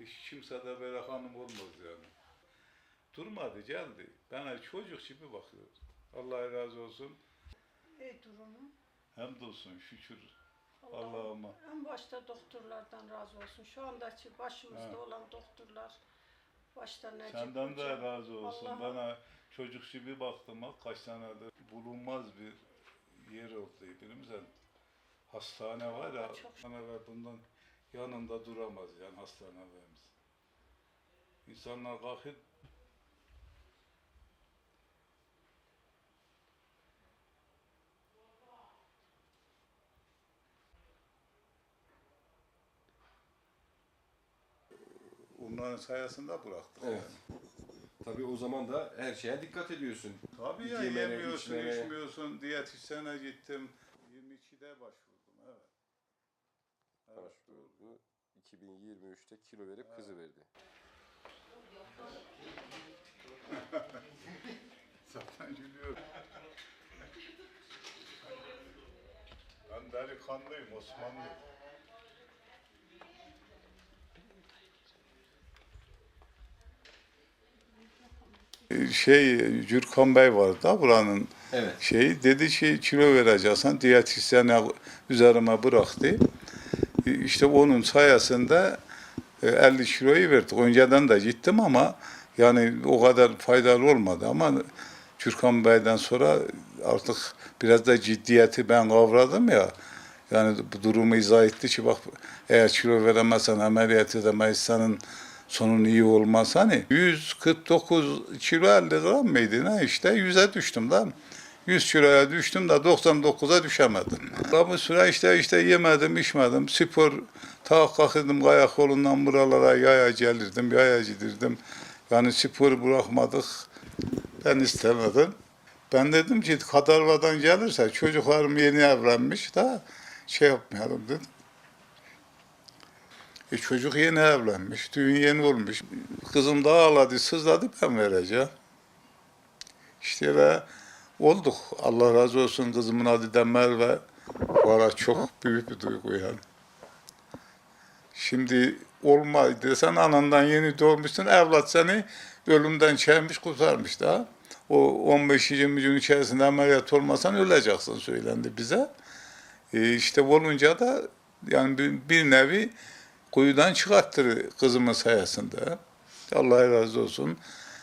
Hiç kimse de böyle hanım olmaz yani. Durmadı geldi. Bana çocuk gibi bakıyor. Allah razı olsun. İyi durumu. Hamdolsun şükür Allah'ıma. En başta doktorlardan razı olsun. Şu andaki başımızda Ha. olan doktorlar başta Necip Senden de Hoca. razı olsun. Bana çocuk gibi baktım. ha, Kaç tane de bulunmaz bir yer oldu. Bilir misin? Hastane var ya, çok- hastaneler bundan yanında duramaz yani hastanelerimiz. İnsanlar kalkıp onların sayesinde bıraktık. Evet. yani. Tabii o zaman da her şeye dikkat ediyorsun. Tabii ya Yemene, yemiyorsun, içmene. içmiyorsun. Diyetisyene gittim. 22'de başvurdum evet. Evet, Başvurdu. 2023'te kilo verip kızı verdi. Zaten gülüyorum. Ben delikanlıyım, Osmanlı. Şey, Cürkan Bey vardı da buranın Evet. şeyi dedi ki kilo vereceksin diyetisyene üzerime bıraktı. İşte onun sayesinde e, 50 kiloyu verdik. Önceden de gittim ama yani o kadar faydalı olmadı ama Türkan Bey'den sonra artık biraz da ciddiyeti ben kavradım ya. Yani bu durumu izah etti ki bak eğer kilo veremezsen ameliyat edemezsen sonun iyi olmaz. Hani 149 kilo 50 gram mıydı ne işte 100'e düştüm lan. 100 kiloya düştüm de 99'a düşemedim. Bu süre işte işte yemedim, içmedim. Spor ta kalkırdım kaya kolundan buralara yaya gelirdim, yaya gidirdim. Yani sporu bırakmadık. Ben istemedim. Ben dedim ki Kadarva'dan gelirse çocuklarım yeni evlenmiş da şey yapmayalım dedim. E çocuk yeni evlenmiş, düğün yeni olmuş. Kızım da ağladı, sızladı ben vereceğim. İşte ve olduk. Allah razı olsun kızımın adı da Merve. Bu ara çok büyük bir duygu yani. Şimdi olma desen anandan yeni doğmuşsun, evlat seni ölümden çekmiş kurtarmış da. O 15-20 gün içerisinde ameliyat olmasan öleceksin söylendi bize. E işte olunca da yani bir, bir nevi kuyudan çıkarttı kızımın sayesinde. Allah razı olsun.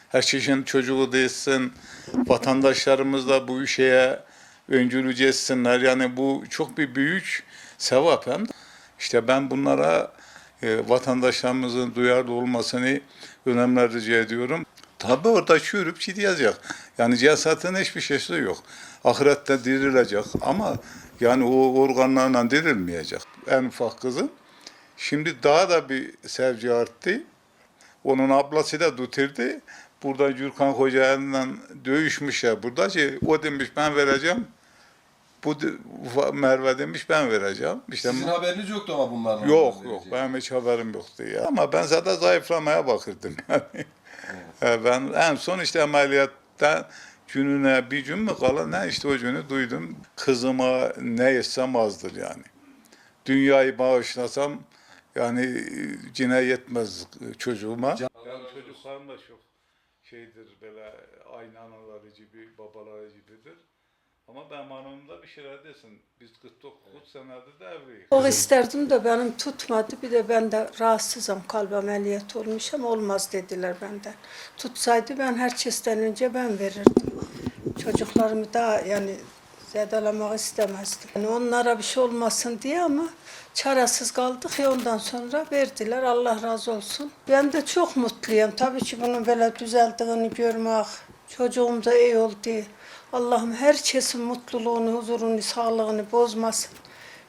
Herkesin çocuğu değilsin, vatandaşlarımız da bu şeye öncülük etsinler. Yani bu çok bir büyük sevap hem. de. İşte ben bunlara e, vatandaşlarımızın duyarlı olmasını önemli rica ediyorum. Tabi orada çürüp gidecek. Yani cesaretin hiçbir şeysi yok. Ahirette dirilecek ama yani o organlarla dirilmeyecek. En ufak kızım. Şimdi daha da bir sevgi arttı. Onun ablası da tuturdu. Burada Gürkan Hoca'yla dövüşmüş ya burada ki o demiş ben vereceğim. Bu Merve demiş ben vereceğim. İşte Sizin haberiniz yoktu ama bunlarla. Yok yok benim hiç haberim yoktu ya. Ama ben zaten zayıflamaya bakırdım yani. E, ben en son işte ameliyatta gününe bir gün mü kala ne işte o günü duydum. Kızıma ne yesem azdır yani. Dünyayı bağışlasam yani e, yine yetmez çocuğuma. Can- çocuklarım da çok şeydir böyle aynı anaları gibi, babaları gibidir. Ama ben hanımda bir şeyler desin. Biz 49 senedir de evliyiz. Çok isterdim de benim tutmadı. Bir de ben de rahatsızım. Kalp ameliyatı olmuşum. Olmaz dediler benden. Tutsaydı ben herkesten önce ben verirdim. Çocuklarımı da yani zedelemek istemezdim. Yani onlara bir şey olmasın diye ama çaresiz kaldık ya ondan sonra verdiler. Allah razı olsun. Ben de çok mutluyum. Tabii ki bunun böyle düzeldiğini görmek, çocuğum da iyi oldu. Allah'ım herkesin mutluluğunu, huzurunu, sağlığını bozmasın.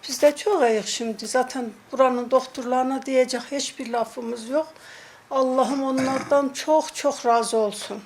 Biz de çok ayık şimdi. Zaten buranın doktorlarına diyecek hiçbir lafımız yok. Allah'ım onlardan çok çok razı olsun.